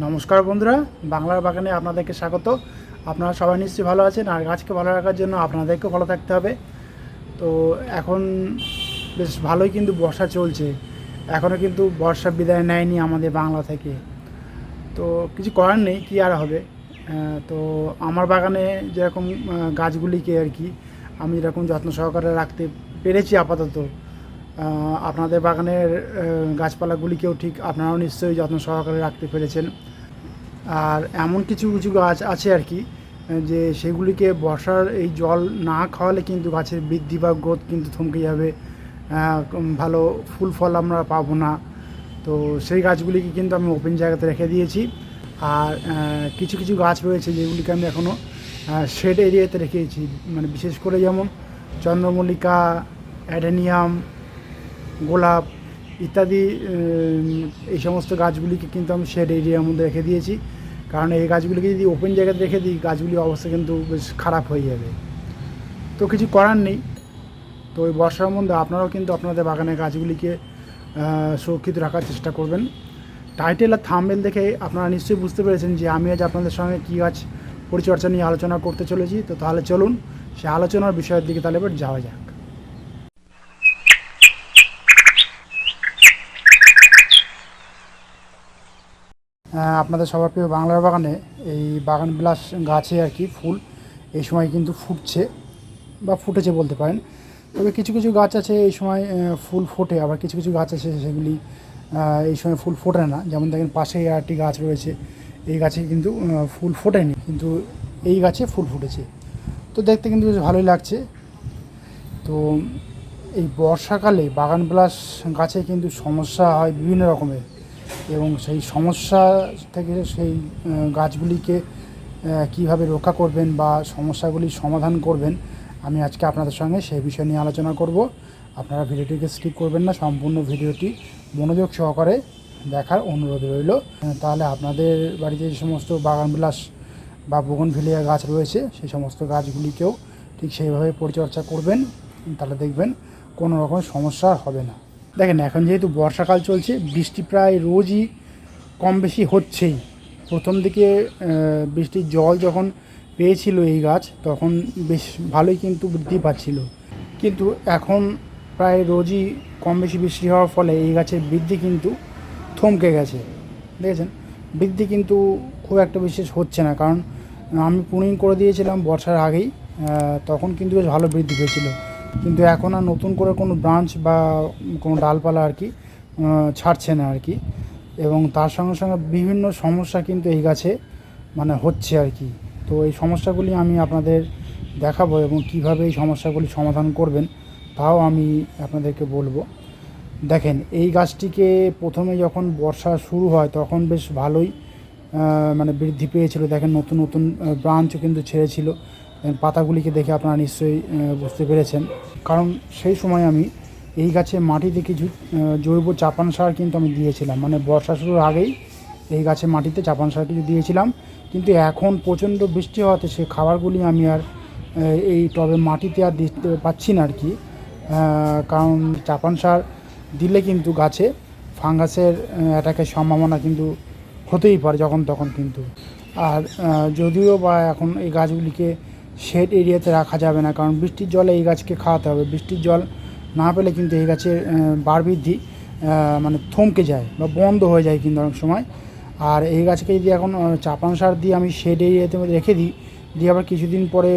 নমস্কার বন্ধুরা, বাংলার বাগানে আপনাদেরকে স্বাগত। আপনারা সবাই নিশ্চয়ই ভালো আছেন, আর গাছকে ভালো রাখার জন্য আপনাদেরকেও ভালো থাকতে হবে। তো এখন বেশ ভালোই কিন্তু বর্ষা চলছে। এখনও কিন্তু বর্ষা বিদায় নেয়নি আমাদের বাংলা থেকে। তো কিছু করার নেই, কী আর হবে? তো আমার বাগানে যেরকম গাছগুলিকে আর কি আমি যেরকম যত্ন সহকারে রাখতে পেরেছি আপাতত। আপনাদের বাগানের গাছপালাগুলিকেও ঠিক আপনারাও নিশ্চয়ই যত্ন সহকারে রাখতে পেরেছেন। আর এমন কিছু কিছু গাছ আছে আর কি, যে সেগুলিকে বর্ষার এই জল না খাওয়ালে কিন্তু গাছের বৃদ্ধি বা গ্রোথ কিন্তু থমকে যাবে। ভালো ফুল ফল আমরা পাবো না। তো সেই গাছগুলিকে কিন্তু আমি ওপেন জায়গাতে রেখে দিয়েছি। আর কিছু কিছু গাছ রয়েছে যেগুলিকে আমি এখনও শেড এরিয়াতে রেখেছি। মানে বিশেষ করে যেমন চন্দ্রমল্লিকা, অ্যাডেনিয়াম গোলাপ ইত্যাদি এই সমস্ত গাছগুলিকে কিন্তু আমি শেড এরিয়ার মধ্যে রেখে দিয়েছি। কারণ এই গাছগুলিকে যদি ওপেন জায়গাতে রেখে দিই, গাছগুলির অবস্থা কিন্তু বেশ খারাপ হয়ে যাবে। তো কিছু করার নেই। তো ওই বর্ষার মধ্যে আপনারাও কিন্তু আপনাদের বাগানের গাছগুলিকে সুরক্ষিত রাখার চেষ্টা করবেন। টাইটেল আর থাম্বেল দেখে আপনারা নিশ্চয়ই বুঝতে পেরেছেন যে আমি আজ আপনাদের সঙ্গে কী গাছ পরিচর্যা নিয়ে আলোচনা করতে চলেছি। তো তাহলে চলুন, সে আলোচনার বিষয়ের দিকে তাহলে এবার যাওয়া যাক। আপনাদের সবার প্রিয় বাংলার বাগানে এই বাগান বিলাস গাছে আর কি ফুল, এই সময় কিন্তু ফুটছে বা ফুটেছে বলতে পারেন। তবে কিছু কিছু গাছ আছে এই সময় ফুল ফোটে, আবার কিছু কিছু গাছ আছে সেগুলি এই সময় ফুল ফোটে না। যেমন দেখেন আর একটি গাছ রয়েছে, এই গাছে কিন্তু ফুল ফোটেনি, কিন্তু এই গাছে ফুল ফুটেছে। তো দেখতে কিন্তু বেশ ভালোই লাগছে। তো এই বর্ষাকালে বাগান বিলাস গাছে কিন্তু সমস্যা হয় বিভিন্ন রকমের। এবং সেই সমস্যা থেকে সেই গাছগুলিকে কীভাবে রক্ষা করবেন বা সমস্যাগুলির সমাধান করবেন, আমি আজকে আপনাদের সঙ্গে সেই বিষয় নিয়ে আলোচনা করব। আপনারা ভিডিওটিকে স্কিপ করবেন না, সম্পূর্ণ ভিডিওটি মনোযোগ সহকারে দেখার অনুরোধ রইল। তাহলে আপনাদের বাড়িতে যে সমস্ত বাগানবিলাস বা বগনভিলিয়া গাছ রয়েছে, সেই সমস্ত গাছগুলিকেও ঠিক সেইভাবে পরিচর্যা করবেন। তাহলে দেখবেন কোনো রকম সমস্যা হবে না। দেখেন, এখন যেহেতু বর্ষাকাল চলছে, বৃষ্টি প্রায় রোজই কম বেশি হচ্ছেই। প্রথম দিকে বৃষ্টির জল যখন পেয়েছিল এই গাছ, তখন বেশ ভালোই কিন্তু বৃদ্ধি পাচ্ছিল। কিন্তু এখন প্রায় রোজই কম বেশি বৃষ্টি হওয়ার ফলে এই গাছের বৃদ্ধি কিন্তু থমকে গেছে। দেখেছেন? বৃদ্ধি কিন্তু খুব একটা বিশেষ হচ্ছে না, কারণ আমি পুনিং করে দিয়েছিলাম বর্ষার আগেই তখন কিন্তু বেশ ভালো বৃদ্ধি পেয়েছিল কিন্তু এখন আর নতুন করে কোনো ব্রাঞ্চ বা কোনো ডালপালা আর কি ছাড়ছে না আর কি। এবং তার সঙ্গে সঙ্গে বিভিন্ন সমস্যা কিন্তু এই গাছে মানে হচ্ছে আর কি। তো এই সমস্যাগুলি আমি আপনাদের দেখাবো এবং কীভাবে এই সমস্যাগুলি সমাধান করবেন, তাও আমি আপনাদেরকে বলব। দেখেন, এই গাছটিকে প্রথমে যখন বর্ষা শুরু হয়, তখন বেশ ভালোই মানে বৃদ্ধি পেয়েছিল। দেখেন, নতুন নতুন ব্রাঞ্চও কিন্তু ছেড়েছিল। পাতাগুলিকে দেখে আপনারা নিশ্চয়ই বুঝতে পেরেছেন। কারণ সেই সময় আমি এই গাছে মাটিতে কিছু জৈব চাপান সার কিন্তু আমি দিয়েছিলাম। মানে বর্ষা শুরুর আগেই এই গাছে মাটিতে চাপান সার কিছু দিয়েছিলাম। কিন্তু এখন প্রচণ্ড বৃষ্টি হওয়াতে সেই খাবারগুলি আমি আর এই টবে মাটিতে আর দিতে পাচ্ছি না আর কি কারণ চাপান সার দিলে কিন্তু গাছে ফাঙ্গাসের অ্যাটাকের সম্ভাবনা কিন্তু হতেই পারে যখন তখন কিন্তু। আর যদিও বা এখন এই গাছগুলিকে শেড এরিয়াতে রাখা যাবে না, কারণ বৃষ্টির জলে এই গাছকে খাওয়াতে হবে। বৃষ্টির জল না পেলে কিন্তু এই গাছের বার বৃদ্ধি মানে থমকে যায় বা বন্ধ হয়ে যায় কিন্তু অনেক সময়। আর এই গাছকে যদি এখন চাপান সার দিয়ে আমি শেড এরিয়াতে রেখে দিই, দিয়ে আবার কিছুদিন পরে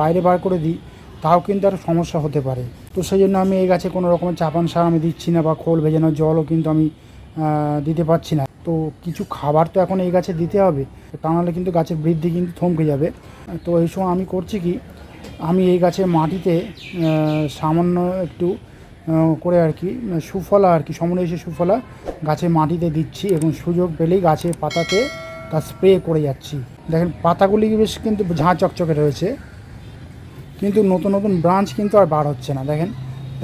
বাইরে বার করে দিই, তাও কিন্তু আর সমস্যা হতে পারে। তো সেই জন্য আমি এই গাছে কোনো রকমের চাপান সার আমি দিচ্ছি না বা খোল ভেজানো জলও কিন্তু আমি দিতে পারছি না। তো কিছু খাবার তো এখন এই গাছে দিতে হবে, তা নাহলে কিন্তু গাছের বৃদ্ধি কিন্তু থমকে যাবে। তো এই সময় আমি করছি কি, আমি এই গাছের মাটিতে সামান্য একটু করে আর কি, সুফলা আর কি সমরেশে সুফলা গাছের মাটিতে দিচ্ছি এবং সুযোগ পেলেই গাছের পাতাতে তা স্প্রে করে যাচ্ছি। দেখেন, পাতাগুলি বেশ কিন্তু ঝাঁ চকচকে রয়েছে, কিন্তু নতুন নতুন ব্রাঞ্চ কিন্তু আর বার হচ্ছে না। দেখেন,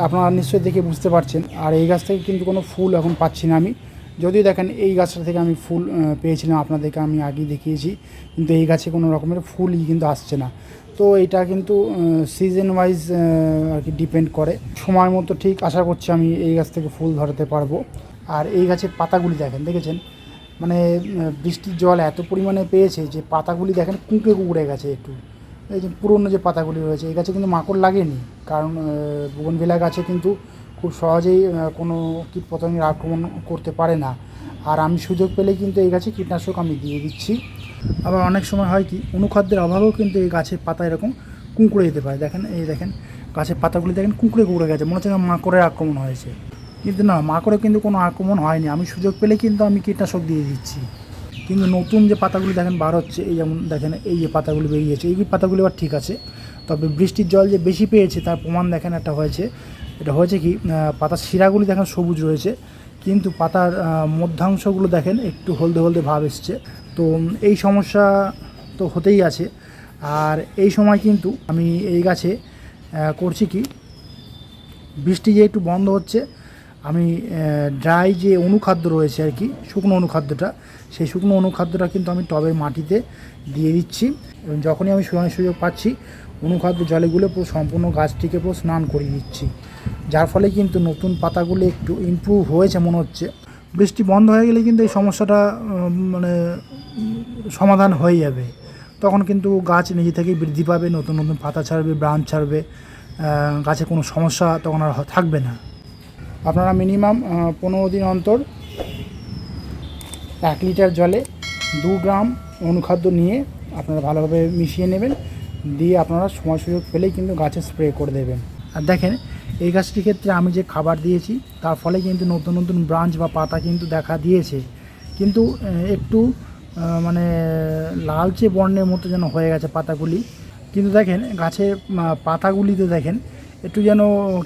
আপনারা নিশ্চয়ই দেখে বুঝতে পারছেন, আর এই গাছ থেকে কিন্তু কোনো ফুল এখন পাচ্ছি না আমি। যদিও দেখেন, এই গাছটা থেকে আমি ফুল পেয়েছিলাম, আপনাদেরকে আমি আগেই দেখিয়েছি, কিন্তু এই গাছে কোনো রকমের ফুলই কিন্তু আসছে না। তো এটা কিন্তু সিজন ওয়াইজ আর কি ডিপেন্ড করে। সময় মতো ঠিক আশা করছি আমি এই গাছ থেকে ফুল ধরাতে পারব। আর এই গাছের পাতাগুলি দেখেন, দেখেছেন? মানে বৃষ্টির জল এত পরিমাণে পেয়েছে যে পাতাগুলি দেখেন কুঁকড়ে কুঁকড়ে গেছে একটু। এই যে পুরনো যে পাতাগুলি রয়েছে, এই গাছে কিন্তু মাকড় লাগেনি। কারণ বগনভিলা গাছে কিন্তু খুব সহজেই কোনো কীটপতঙ্গের আক্রমণ করতে পারে না। আর আমি সুযোগ পেলে কিন্তু এই গাছে কীটনাশক আমি দিয়ে দিচ্ছি। আবার অনেক সময় হয় কি, অনুখাদ্যের অভাবেও কিন্তু এই গাছের পাতা এরকম কুঁকড়ে যেতে পারে। দেখেন, এই দেখেন, গাছের পাতাগুলি দেখেন কুঁকড়ে কুঁকড়ে গেছে, মনে হচ্ছে মাকড়ের আক্রমণ হয়েছে। কিন্তু না মাকড়ে কিন্তু কোনো আক্রমণ হয়নি। আমি সুযোগ পেলে কিন্তু আমি কীটনাশক দিয়ে দিচ্ছি। কিন্তু নতুন যে পাতাগুলি দেখেন বার হচ্ছে, এই যেমন দেখেন এই যে পাতাগুলি বেরিয়েছে, এই পাতাগুলি আবার ঠিক আছে। তবে বৃষ্টির জল যে বেশি পেয়েছে, তার প্রমাণ দেখেন একটা হয়েছে। এটা হয়েছে কি পাতার শিরাগুলি দেখেন সবুজ রয়েছে, কিন্তু পাতার মধ্যাংশগুলো দেখেন একটু হলদে হলদে ভাব এসছে। তো এই সমস্যা তো হতেই আছে। আর এই সময় কিন্তু আমি এই গাছে করছি কি, বৃষ্টি যে একটু বন্ধ হচ্ছে, আমি ড্রাই যে অনুখাদ্য রয়েছে আর কি, শুকনো অনুখাদ্যটা সেই শুকনো অনুখাদ্যটা কিন্তু আমি টবের মাটিতে দিয়ে দিচ্ছি এবং যখনই আমি সময় সুযোগ পাচ্ছি, অনুখাদ্য জলেগুলো পুরো সম্পূর্ণ গাছটিকে পুরো স্নান করিয়ে দিচ্ছি। যার ফলে কিন্তু নতুন পাতাগুলো একটু ইমপ্রুভ হয়েছে মনে হচ্ছে। বৃষ্টি বন্ধ হয়ে গেলে কিন্তু এই সমস্যাটা মানে সমাধান হয়ে যাবে। তখন কিন্তু গাছ নিজে থেকেই বৃদ্ধি পাবে, নতুন নতুন পাতা ছাড়বে, ব্রাঞ্চ ছাড়বে গাছে কোনো সমস্যা তখন আর থাকবে না। আপনারা মিনিমাম পনেরো দিন অন্তর এক লিটার জলে দু গ্রাম অনুখাদ্য নিয়ে আপনারা ভালোভাবে মিশিয়ে নেবেন। দিয়ে আপনারা সময় সুযোগ পেলেই কিন্তু গাছে স্প্রে করে দেবেন। আর দেখেন, এই গাছটির ক্ষেত্রে আমি যে খাবার দিয়েছি, তার ফলে কিন্তু নতুন নতুন ব্রাঞ্চ বা পাতা কিন্তু দেখা দিয়েছে। কিন্তু একটু মানে লালচে বর্ণের মতো যেন হয়ে গেছে পাতাগুলি। কিন্তু দেখেন গাছের পাতাগুলিতে দেখেন, একটু যেন,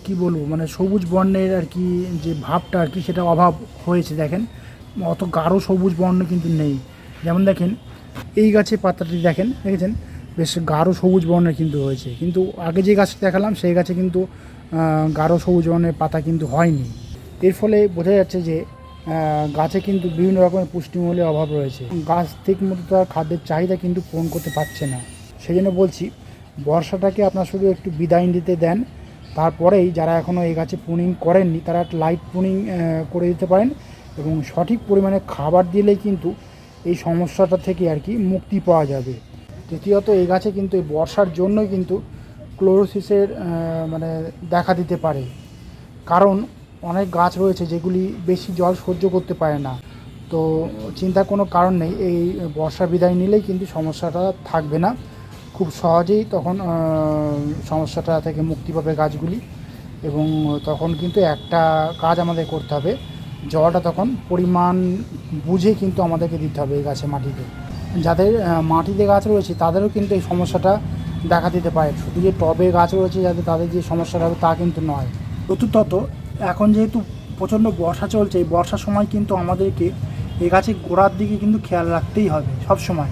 কি বলব মানে সবুজ বর্ণের আর কি যে ভাবটা আর কি, সেটা অভাব হয়েছে দেখেন। অত গাঢ় সবুজ বর্ণ কিন্তু নেই। যেমন দেখেন, এই গাছের পাতাটি দেখেন, দেখেছেন? বেশ গাঢ় সবুজ বর্ণের কিন্তু হয়েছে। কিন্তু আগে যে গাছটা দেখালাম, সেই গাছে কিন্তু গাঢ় সবুজ বর্ণের পাতা কিন্তু হয়নি। এর ফলে বোঝা যাচ্ছে যে গাছে কিন্তু বিভিন্ন রকমের পুষ্টিমূল্যের অভাব রয়েছে। গাছ ঠিক মতো তার খাদ্যের চাহিদা কিন্তু পূরণ করতে পারছে না। সেই জন্য বলছি, বর্ষাটাকে আপনার শুধু একটু বিদায় দিতে দেন। তারপরেই যারা এখনও এই গাছে পুনিং করেননি, তারা লাইট পুনিং করে দিতে পারেন। এবং সঠিক পরিমাণে খাবার দিলেই কিন্তু এই সমস্যাটা থেকে আর কি মুক্তি পাওয়া যাবে। তৃতীয়ত এই গাছে কিন্তু এই বর্ষার জন্যই কিন্তু ক্লোরোসিসের মানে দেখা দিতে পারে। কারণ অনেক গাছ রয়েছে যেগুলি বেশি জল সহ্য করতে পারে না। তো চিন্তার কোনো কারণ নেই, এই বর্ষা বিদায় নিলেই কিন্তু সমস্যাটা থাকবে না। খুব সহজেই তখন সমস্যাটা থেকে মুক্তি পাবে গাছগুলি। এবং তখন কিন্তু একটা কাজ আমাদের করতে হবে জলটা তখন পরিমাণ বুঝে কিন্তু আমাদেরকে দিতে হবে এই গাছে মাটিতে। যাদের মাটিতে গাছ রয়েছে, তাদেরও কিন্তু এই সমস্যাটা দেখা দিতে পারে। শুধু যে টবে গাছ রয়েছে, যাতে তাদের যে সমস্যাটা হবে তা কিন্তু নয়। চতুর্থত, এখন যেহেতু প্রচণ্ড বর্ষা চলছে, এই বর্ষার সময় কিন্তু আমাদেরকে এই গাছের গোড়ার দিকে কিন্তু খেয়াল রাখতেই হবে সব সময়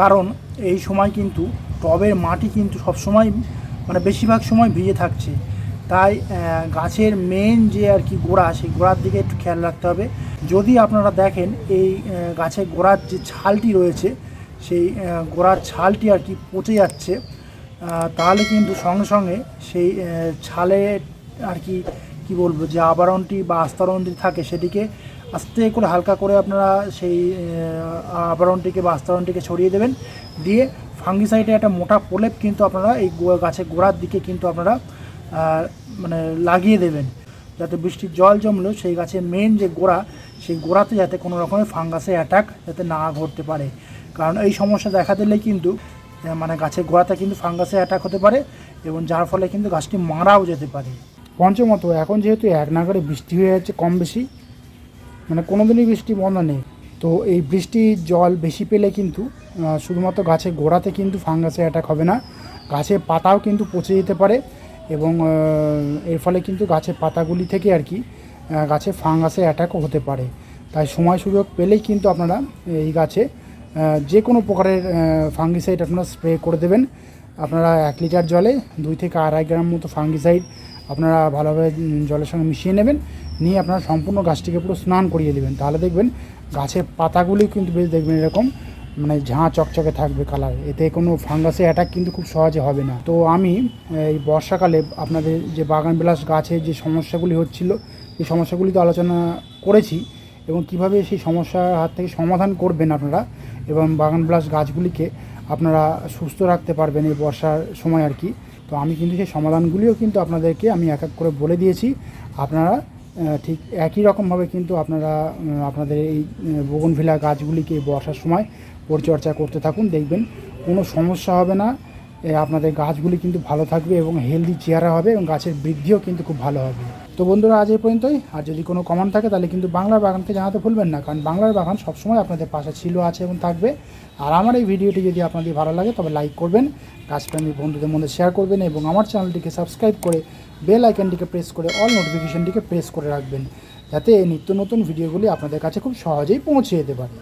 কারণ এই সময় কিন্তু টবের মাটি কিন্তু সব সময় মানে বেশিরভাগ সময় ভিজে থাকছে। তাই গাছের মেন যে আর কি গোড়া, সেই গোড়ার দিকে একটু খেয়াল রাখতে হবে। যদি আপনারা দেখেন, এই গাছের গোড়ার যে ছালটি রয়েছে, সেই গোড়ার ছালটি আর কি পচে যাচ্ছে তাহলে কিন্তু সঙ্গে সঙ্গে সেই ছালে আর কি কি বলব, যে আবরণটি বা আস্তরণটি থাকে, সেটিকে আস্তে করে হালকা করে আপনারা সেই আবরণটিকে বা আস্তরণটিকে ছড়িয়ে দেবেন। দিয়ে ফাঙ্গিসাইডে একটা মোটা প্রলেপ কিন্তু আপনারা এই গাছের গোড়ার দিকে কিন্তু আপনারা মানে লাগিয়ে দেবেন, যাতে বৃষ্টির জল জমলেও সেই গাছের মেন যে গোড়া, সেই গোড়াতে যাতে কোনো রকমের ফাঙ্গাসের অ্যাটাক যাতে না ঘটতে পারে। কারণ এই সমস্যা দেখা দিলে কিন্তু মানে গাছের গোড়াতে কিন্তু ফাঙ্গাসের অ্যাটাক হতে পারে এবং যার ফলে কিন্তু গাছটি মারাও যেতে পারে। পঞ্চমত, এখন যেহেতু এক নাগারে বৃষ্টি হয়ে যাচ্ছে কম বেশি মানে কোনো দিনই বৃষ্টি বন্ধ নেই। তো এই বৃষ্টির জল বেশি পেলে কিন্তু শুধুমাত্র গাছের গোড়াতে কিন্তু ফাঙ্গাসের অ্যাটাক হবে না, গাছের পাতাও কিন্তু পচে যেতে পারে। এবং এর ফলে কিন্তু গাছের পাতাগুলি থেকে আর কি গাছে ফাঙ্গাসের অ্যাটাকও হতে পারে। তাই সময় সুযোগ পেলেই কিন্তু আপনারা এই গাছে যে কোনো প্রকারের ফাঙ্গিসাইড আপনারা স্প্রে করে দেবেন। আপনারা এক লিটার জলে দুই থেকে আড়াই গ্রাম মতো ফাঙ্গিসাইড আপনারা ভালোভাবে জলের সঙ্গে মিশিয়ে নেবেন। নিয়ে আপনারা সম্পূর্ণ গাছটিকে পুরো স্নান করিয়ে দেবেন। তাহলে দেখবেন গাছের পাতাগুলি কিন্তু বেশ দেখবেন এরকম মানে ঝাঁ চকচকে থাকবে কালার এতে কোনো ফাঙ্গাসের অ্যাটাক কিন্তু খুব সহজে হবে না। তো আমি, এই বর্ষাকালে আপনাদের যে বাগান বিলাস গাছের যে সমস্যাগুলি হচ্ছিল, এই সমস্যাগুলি তো আলোচনা করেছি এবং কীভাবে সেই সমস্যার হাত থেকে সমাধান করবেন আপনারা এবং বাগান বিলাস গাছগুলিকে আপনারা সুস্থ রাখতে পারবেন এই বর্ষার সময় আর কি। তো আমি কিন্তু সেই সমাধানগুলিও কিন্তু আপনাদেরকে আমি এক এক করে বলে দিয়েছি। আপনারা ঠিক একই রকমভাবে কিন্তু আপনারা আপনাদের এই বগনভিলা গাছগুলিকে বর্ষার সময় পরিচর্যা করতে থাকুন, দেখবেন কোনো সমস্যা হবে না। আপনাদের গাছগুলি কিন্তু ভালো থাকবে এবং হেলদি চেহারা হবে এবং গাছের বৃদ্ধিও কিন্তু খুব ভালো হবে। তো বন্ধুরা, আজ এই পর্যন্তই। আর যদি কোনো কমেন্ট থাকে, তাহলে কিন্তু বাংলার বাগানকে জানাতে ভুলবেন না, কারণ বাংলার বাগান সবসময় আপনাদের পাশে ছিল, আছে এবং থাকবে। আর আমার এই ভিডিওটি যদি আপনাদের ভালো লাগে, তবে লাইক করবেন, গাছপ্রেমী বন্ধুদের মধ্যে শেয়ার করবেন এবং আমার চ্যানেলটিকে সাবস্ক্রাইব করে বেল আইকনটিকে প্রেস করে অল নোটিফিকেশনটিকে প্রেস করে রাখবেন, যাতে নিত্য নতুন ভিডিওগুলি আপনাদের কাছে খুব সহজেই পৌঁছে যেতে পারে।